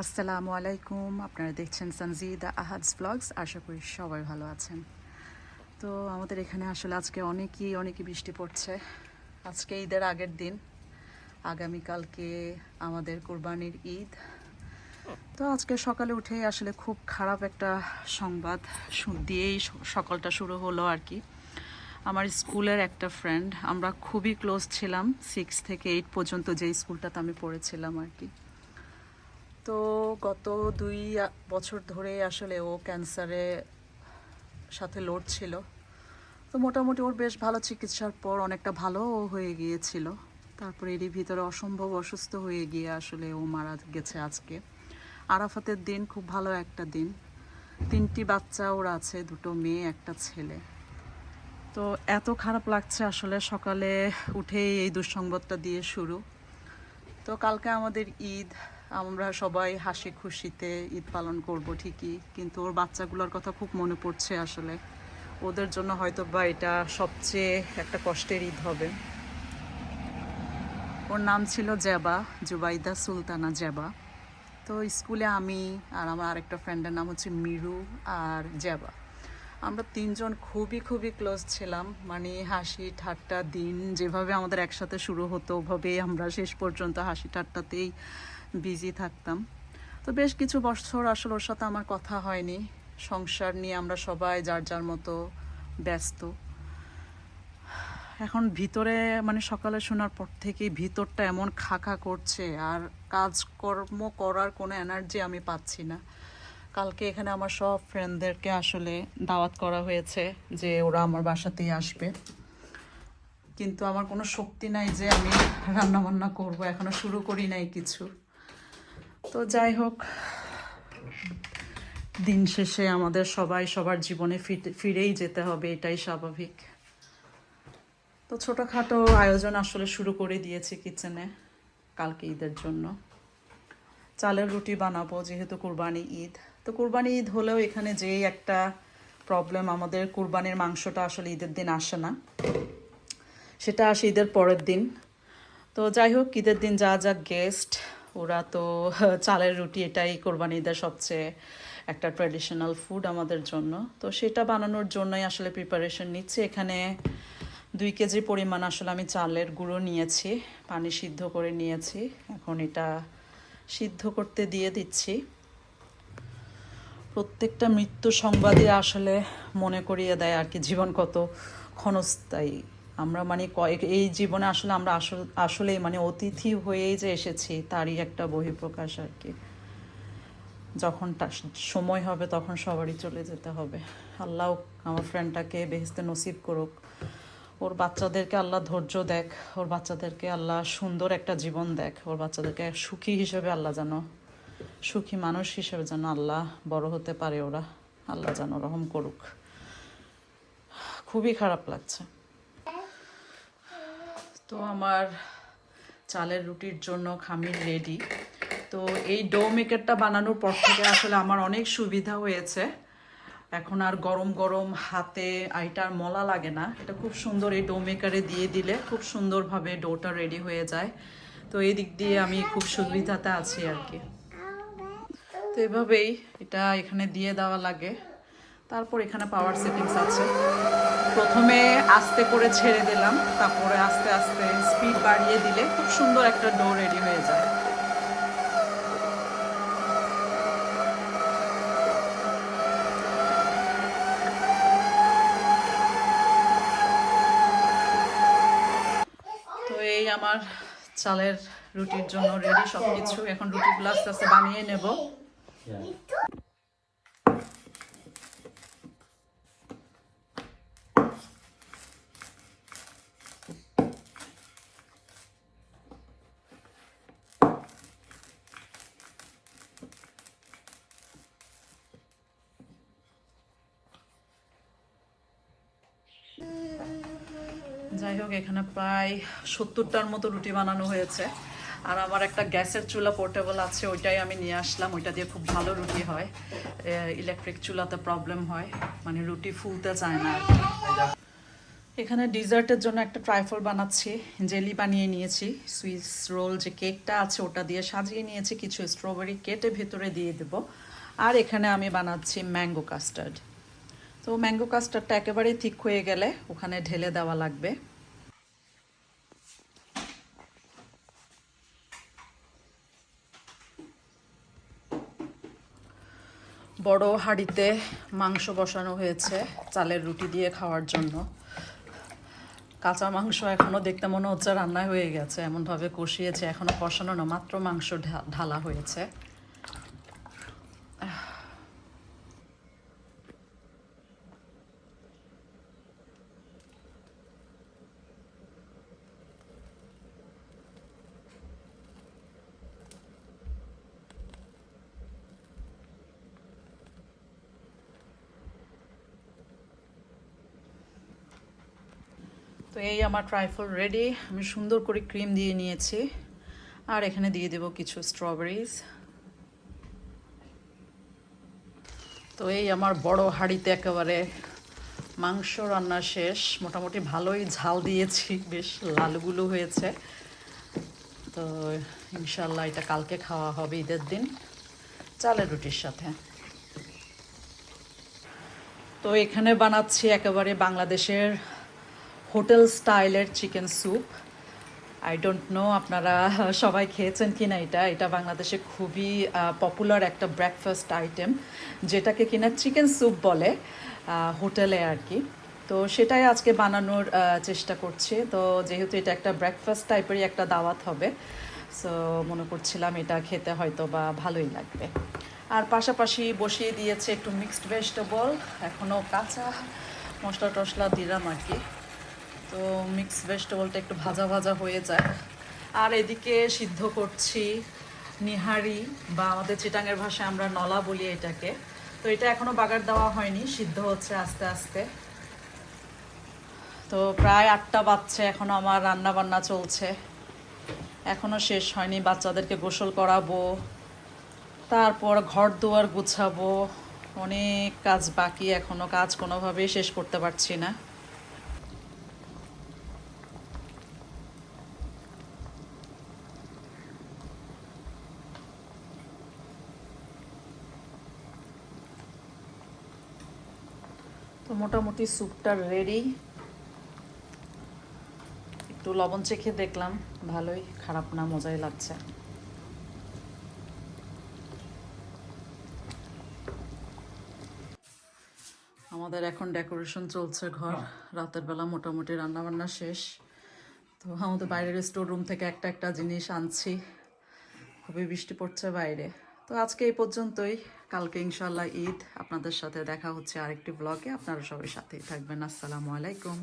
আসসালামু আলাইকুম। আপনারা দেখছেন সনজিদা আহাদস ব্লগস। আশা করি সবাই ভালো আছেন। তো আমাদের এখানে আসলে আজকে অনেকই অনেকই বৃষ্টি পড়ছে। আজকে ঈদের আগের দিন। আগামীকালকে আমাদের কোরবানির ঈদ। তো আজকে সকালে উঠেই আসলে খুব খারাপ একটা সংবাদ দিয়েই সকালটা শুরু হলো আর কি। আমার স্কুলের একটা ফ্রেন্ড আমরা খুবই ক্লোজ ছিলাম সিক্স থেকে এইট পর্যন্ত যে স্কুলটাতে আমি পড়েছিলাম আর কি। তো গত দুই বছর ধরে আসলে ও ক্যান্সারে সাথে লড়ছিল। তো মোটামুটি ওর বেশ ভালো চিকিৎসার পর অনেকটা ভালো হয়ে গিয়েছিল। তারপরে এরই ভিতরে অসম্ভব অসুস্থ হয়ে গিয়ে আসলে ও মারা গেছে আজকে। আরাফাতের দিন খুব ভালো একটা দিন। তিনটি বাচ্চা ওর আছে, দুটো মেয়ে, একটা ছেলে। তো এত খারাপ লাগছে আসলে সকালে উঠেই এই দুঃসংবাদটা দিয়ে শুরু। তো কালকে আমাদের ঈদ আমরা সবাই হাসি খুশিতে ঈদ পালন করব ঠিকই, কিন্তু ওর বাচ্চাগুলোর কথা খুব মনে পড়ছে আসলে। ওদের জন্য হয়তো বা এটা সবচেয়ে একটা কষ্টের ঈদ হবে। ওর নাম ছিল জেবা, জুবাইদা সুলতানা জেবা। তো স্কুলে আমি আর আমার আরেকটা ফ্রেন্ডের নাম হচ্ছে মিরু আর জেবা। আমরা তিনজন খুবই খুবই ক্লোজ ছিলাম মানে হাসি ঠাট্টা দিন যেভাবে আমাদের একসাথে শুরু হতো, ওভাবেই আমরা শেষ পর্যন্ত হাসি ঠাট্টাতেই বিজি থাকতাম। তো বেশ কিছু বছর আসলে ওর সাথে আমার কথা হয়নি। সংসার নিয়ে আমরা সবাই যার যার মতো ব্যস্ত। এখন ভিতরে মানে সকালে শোনার পর থেকেই ভিতরটা এমন খাখা করছে আর কাজকর্ম করার কোনো এনার্জি আমি পাচ্ছি না। কালকে এখানে আমার সব ফ্রেন্ডদেরকে আসলে দাওয়াত করা হয়েছে যে ওরা আমার বাসাতেই আসবে। কিন্তু আমার কোনো শক্তি নাই যে আমি রান্না বান্না করব। এখনও শুরু করি নাই কিছু। তো যাই হোক, দিন শেষে আমাদের সবাই সবার জীবনে ফিরেই যেতে হবে, এটাই স্বাভাবিক। তো ছোটোখাটো আয়োজন আসলে শুরু করে দিয়েছি কিচেনে, কালকে ঈদের জন্য। চালের রুটি বানাবো, যেহেতু কুরবানি ঈদ। তো কুরবানি ঈদ হলেও এখানে যেই একটা প্রবলেম আমাদের কুরবানির মাংসটা আসলে ঈদের দিন আসে না, সেটা আসে ঈদের পরের দিন। তো যাই হোক, ঈদের দিন যা যা গেস্ট ওরা তো চালের রুটি এটাই কোরবানি ঈদের সবচেয়ে একটা ট্র্যাডিশনাল ফুড আমাদের জন্য। তো সেটা বানানোর জন্যই আসলে প্রিপারেশন নিচ্ছি। এখানে দুই কেজি পরিমাণ আসলে আমি চালের গুঁড়ো নিয়েছি, পানি সিদ্ধ করে নিয়েছি। এখন এটা সিদ্ধ করতে দিয়ে দিচ্ছি। প্রত্যেকটা মৃত্যু সংবাদই আসলে মনে করিয়ে দেয় আর কি, জীবন কত ক্ষণস্থায়ী। আমরা মানে কয়েক, এই জীবনে আসলে আমরা আসল মানে অতিথি হয়েই যে এসেছি, তারই একটা বহিঃপ্রকাশ আর কি। যখন সময় হবে তখন সবারই চলে যেতে হবে। আল্লাহ আমার ফ্রেন্ডটাকে বেহেস্তে নসিব করুক। ওর বাচ্চাদেরকে আল্লাহ ধৈর্য দেখ, ওর বাচ্চাদেরকে আল্লাহ সুন্দর একটা জীবন দেখ, ওর বাচ্চাদেরকে সুখী হিসেবে আল্লাহ যেন, সুখী মানুষ হিসেবে যেন আল্লাহ বড় হতে পারে ওরা। আল্লাহ যেন রহম করুক। খুবই খারাপ লাগছে। তো আমার চালের রুটির জন্য খামির রেডি তো এই ডো মেকারটা বানানোর পর থেকে আসলে আমার অনেক সুবিধা হয়েছে। এখন আর গরম গরম হাতে আইটার মলা লাগে না। এটা খুব সুন্দর এই ডো মেকারে দিয়ে দিলে খুব সুন্দরভাবে ডোটা রেডি হয়ে যায়। তো এই দিক দিয়ে আমি খুব সুবিধাতে আছি আর কি। তো এভাবেই এটা এখানে দিয়ে দেওয়া লাগে। তারপর এখানে পাওয়ার সেটিংস আছে। প্রথমে আস্তে করে ছেড়ে দিলাম, তারপরে আস্তে আস্তে স্পিড বাড়িয়ে দিলে খুব সুন্দর একটা ডো রেডি হয়ে যায়। তো এই আমার চালের রুটির জন্য রেডি সব কিছু এখন রুটিগুলো আস্তে আস্তে বানিয়ে নেব। যাই হোক, এখানে প্রায় সত্তরটার মতো রুটি বানানো হয়েছে। আর আমার একটা গ্যাসের চুলা পোর্টেবল আছে, ওইটাই আমি নিয়ে আসলাম। ওইটা দিয়ে খুব ভালো রুটি হয়। ইলেকট্রিক চুলাতে প্রবলেম হয়। মানে রুটি ফুলতে চায় না। এখানে ডিজার্টের জন্য একটা ট্রাইফল বানাচ্ছি। জেলি বানিয়ে নিয়েছি। সুইস রোল যে কেকটা আছে, ওটা দিয়ে সাজিয়ে নিয়েছি। কিছু স্ট্রবেরি কেটে ভেতরে দিয়ে দেব। আর এখানে আমি বানাচ্ছি ম্যাঙ্গো কাস্টার্ড তো ম্যাঙ্গো কাস্টার্ডটা একেবারেই ঠিক হয়ে গেলে ওখানে ঢেলে দেওয়া লাগবে। বড় হাঁড়িতে মাংস বসানো হয়েছে চালের রুটি দিয়ে খাওয়ার জন্য। কাঁচা মাংস এখনও দেখতে মনে হচ্ছে রান্না হয়ে গেছে, এমনভাবে কষিয়েছে এখনও কষানো না, মাত্র মাংস ঢালা হয়েছে। তো এই আমার ট্রাইফল রেডি আমি সুন্দর করে ক্রিম দিয়ে নিয়েছি। আর এখানে দিয়ে দেব কিছু স্ট্রবেরিজ তো এই আমার বড় হাঁড়িতে একেবারে মাংস রান্না শেষ। মোটামুটি ভালোই ঝাল দিয়েছি। বেশ লালগুলো হয়েছে। তো ইনশাল্লাহ এটা কালকে খাওয়া হবে ঈদের দিন। চালের রুটির সাথে। তো এখানে বানাচ্ছি একেবারে বাংলাদেশের হোটেল স্টাইলের chicken soup. I don't know আপনারা সবাই খেয়েছেন কি না এটা। এটা বাংলাদেশে খুবই পপুলার একটা ব্রেকফাস্ট আইটেম যেটাকে কিনা চিকেন স্যুপ বলে হোটেলে আর কি। তো সেটাই আজকে বানানোর চেষ্টা করছি। তো যেহেতু এটা একটা ব্রেকফাস্ট টাইপেরই একটা দাওয়াত হবে সো মনে করছিলাম এটা খেতে হয়তো বা ভালোই লাগবে। আর পাশাপাশি বসিয়ে দিয়েছে একটু মিক্সড ভেজিটেবল এখনও কাঁচা মশলা টশলা দিলাম আর কি। তো মিক্স ভেজিটেবলটা একটু ভাজা ভাজা হয়ে যায়। আর এদিকে সিদ্ধ করছি নিহারি বা আমাদের চিটাঙের ভাষায় আমরা নলা বলি এটাকে। তো এটা এখনও বাগার দেওয়া হয়নি, সিদ্ধ হচ্ছে আস্তে আস্তে। তো প্রায় আটটা বাজছে, এখনও আমার রান্না বান্না চলছে। এখনও শেষ হয়নি, বাচ্চাদেরকে গোসল করাবো, তারপর ঘর দুয়ার গুছাবো, অনেক কাজ বাকি, এখনও কাজ কোনোভাবেই শেষ করতে পারছি না। মোটামুটি স্যুপটা রেডি একটু লবণ চেখে দেখলাম, ভালোই, খারাপ না, মজাই লাগছে। আমাদের এখন ডেকোরেশন চলছে ঘর, রাতের বেলা মোটামুটি রান্না বান্না শেষ। তো আমাদের বাইরের স্টোর রুম থেকে একটা একটা জিনিস আনছি। খুবই বৃষ্টি পড়ছে বাইরে। তো আজকে এই পর্যন্তই। কালকে ইনশাল্লাহ ঈদ। আপনাদের সাথে দেখা হচ্ছে আরেকটি ব্লগে আপনারা সবাই সাথেই থাকবেন। আসসালামু আলাইকুম।